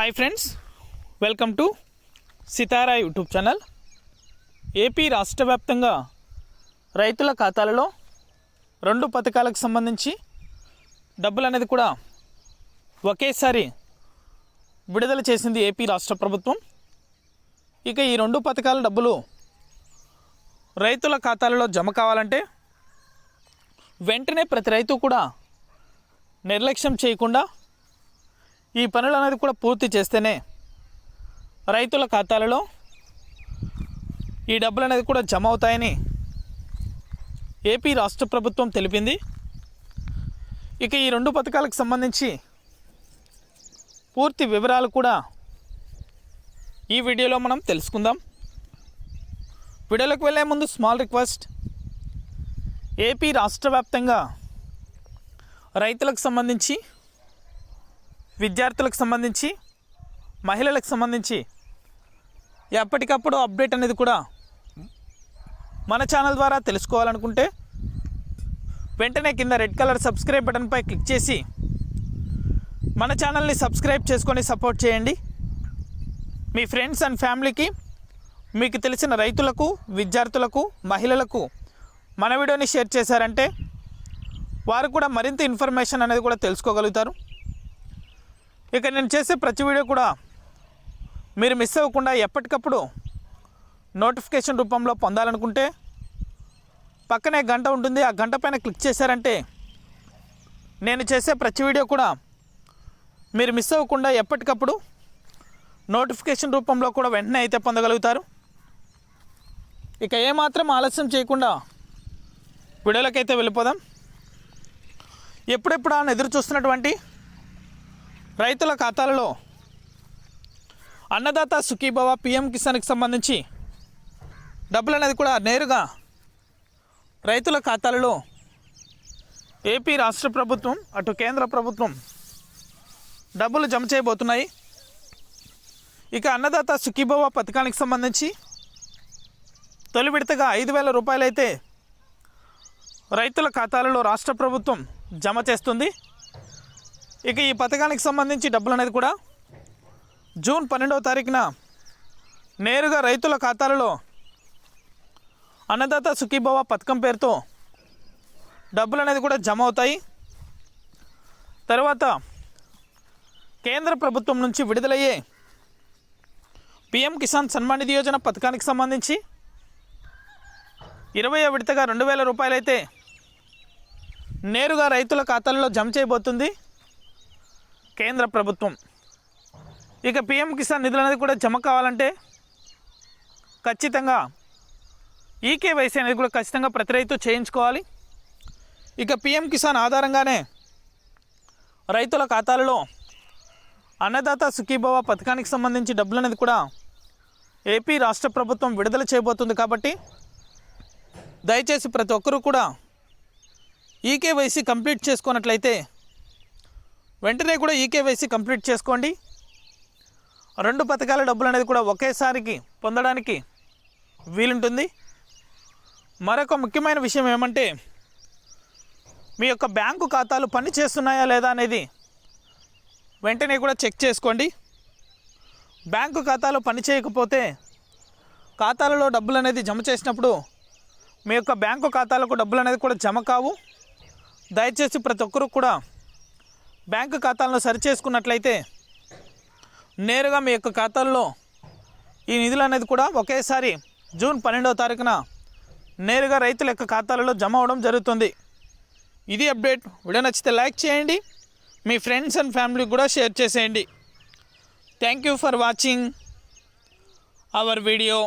Hi friends welcome to Sitara YouTube channel A P రాష్ట్ర వ్యాప్తంగా రైతుల ఖాతాలలో రెండు పథకాలకు సంబంధించి డబ్బులు అనేది కూడా ఒకేసారి విడుదల చేసింది ఏపీ రాష్ట్ర ప్రభుత్వం. ఇక ఈ రెండు పథకాల డబ్బులు రైతుల ఖాతాలలో జమ కావాలంటే వెంటనే ప్రతి రైతు కూడా నిర్లక్ష్యం చేయకుండా ఈ పనులు అనేది కూడా పూర్తి చేస్తేనే రైతుల ఖాతాలలో ఈ డబ్బులు అనేది కూడా జమ అవుతాయని ఏపీ రాష్ట్ర ప్రభుత్వం తెలిపింది. ఇక ఈ రెండు పథకాలకు సంబంధించి పూర్తి వివరాలు కూడా ఈ వీడియోలో మనం తెలుసుకుందాం. వీడియోలోకి వెళ్ళే ముందు స్మాల్ రిక్వెస్ట్ ఏపీ రాష్ట్ర వ్యాప్తంగా రైతులకు సంబంధించి విద్యార్థులకు సంబంధించి మహిళలకు సంబంధించి ఎప్పటికప్పుడు అప్డేట్ అనేది కూడా మన ఛానల్ ద్వారా తెలుసుకోవాలనుకుంటే వెంటనే కింద రెడ్ కలర్ సబ్స్క్రైబ్ బటన్పై క్లిక్ చేసి మన ఛానల్ని సబ్స్క్రైబ్ చేసుకొని సపోర్ట్ చేయండి. మీ ఫ్రెండ్స్ అండ్ ఫ్యామిలీకి మీకు తెలిసిన రైతులకు విద్యార్థులకు మహిళలకు మన వీడియోని షేర్ చేశారంటే వారు కూడా మరింత ఇన్ఫర్మేషన్ అనేది కూడా తెలుసుకోగలుగుతారు. ఇక నేను చేసే ప్రతి వీడియో కూడా మీరు మిస్ అవ్వకుండా ఎప్పటికప్పుడు నోటిఫికేషన్ రూపంలో పొందాలనుకుంటే పక్కనే గంట ఉంటుంది. ఆ గంట పైన క్లిక్ చేశారంటే నేను చేసే ప్రతి వీడియో కూడా మీరు మిస్ అవ్వకుండా ఎప్పటికప్పుడు నోటిఫికేషన్ రూపంలో కూడా వెంటనే అయితే పొందగలుగుతారు. ఇక ఏమాత్రం ఆలస్యం చేయకుండా వీడియోలకైతే వెళ్ళిపోదాం. ఎప్పుడెప్పుడు ఆయన ఎదురు చూస్తున్నటువంటి రైతుల ఖాతాలలో అన్నదాత సుఖీభవ పిఎం కిసాన్కి సంబంధించి డబ్బులు అనేది కూడా నేరుగా రైతుల ఖాతాలలో ఏపీ రాష్ట్ర ప్రభుత్వం అటు కేంద్ర ప్రభుత్వం డబ్బులు జమ చేయబోతున్నాయి. ఇక అన్నదాత సుఖీభవ పథకానికి సంబంధించి తొలి విడతగా ఐదు వేల రూపాయలైతే రైతుల ఖాతాలలో రాష్ట్ర ప్రభుత్వం జమ చేస్తుంది. ఇక ఈ పథకానికి సంబంధించి డబ్బులు అనేది కూడా జూన్ పన్నెండవ తారీఖున నేరుగా రైతుల ఖాతాలలో అన్నదాత సుఖీభవ పథకం పేరుతో డబ్బులు అనేది కూడా జమ అవుతాయి. తర్వాత కేంద్ర ప్రభుత్వం నుంచి విడుదలయ్యే పిఎం కిసాన్ సన్మాన్ నిధి యోజన పథకానికి సంబంధించి ఇరవై విడతగా రెండు వేల రూపాయలైతే నేరుగా రైతుల ఖాతాల్లో జమ చేయబోతుంది. కేంద్ర ప్రభుత్వం. ఇక పిఎం కిసాన్ నిధులు అనేది కూడా జమ కావాలంటే ఖచ్చితంగా ఈకేవైసీ అనేది కూడా ఖచ్చితంగా ప్రతి రైతు చేయించుకోవాలి. ఇక పిఎం కిసాన్ ఆధారంగానే రైతుల ఖాతాలలో అన్నదాత సుఖీభవ పథకానికి సంబంధించి డబ్బులు అనేది కూడా ఏపీ రాష్ట్ర ప్రభుత్వం విడుదల చేయబోతుంది కాబట్టి దయచేసి ప్రతి ఒక్కరూ కూడా ఈకేవైసీ కంప్లీట్ చేసుకున్నట్లయితే వెంటనే కూడా ఈకేవైసీ కంప్లీట్ చేసుకోండి. రెండు పథకాల డబ్బులు అనేది కూడా ఒకేసారికి పొందడానికి వీలుంటుంది. మరొక ముఖ్యమైన విషయం ఏమంటే మీ యొక్క బ్యాంకు ఖాతాలు పని చేస్తున్నాయా లేదా అనేది వెంటనే కూడా చెక్ చేసుకోండి. బ్యాంకు ఖాతాలు పని చేయకపోతే ఖాతాలలో డబ్బులు అనేది జమ చేసినప్పుడు మీ యొక్క బ్యాంకు ఖాతాలకు డబ్బులు అనేది కూడా జమ కావు. దయచేసి ప్రతి ఒక్కరూ కూడా బ్యాంకు ఖాతాలను సరిచేసుకున్నట్లయితే నేరుగా మీ యొక్క ఖాతాల్లో ఈ నిధులు అనేది కూడా ఒకేసారి జూన్ పన్నెండవ తారీఖున నేరుగా రైతుల యొక్క ఖాతాలలో జమ అవడం జరుగుతుంది. ఇది అప్డేట్. వీడియో నచ్చితే లైక్ చేయండి. మీ ఫ్రెండ్స్ అండ్ ఫ్యామిలీకి కూడా షేర్ చేసేయండి. Thank you for watching our video.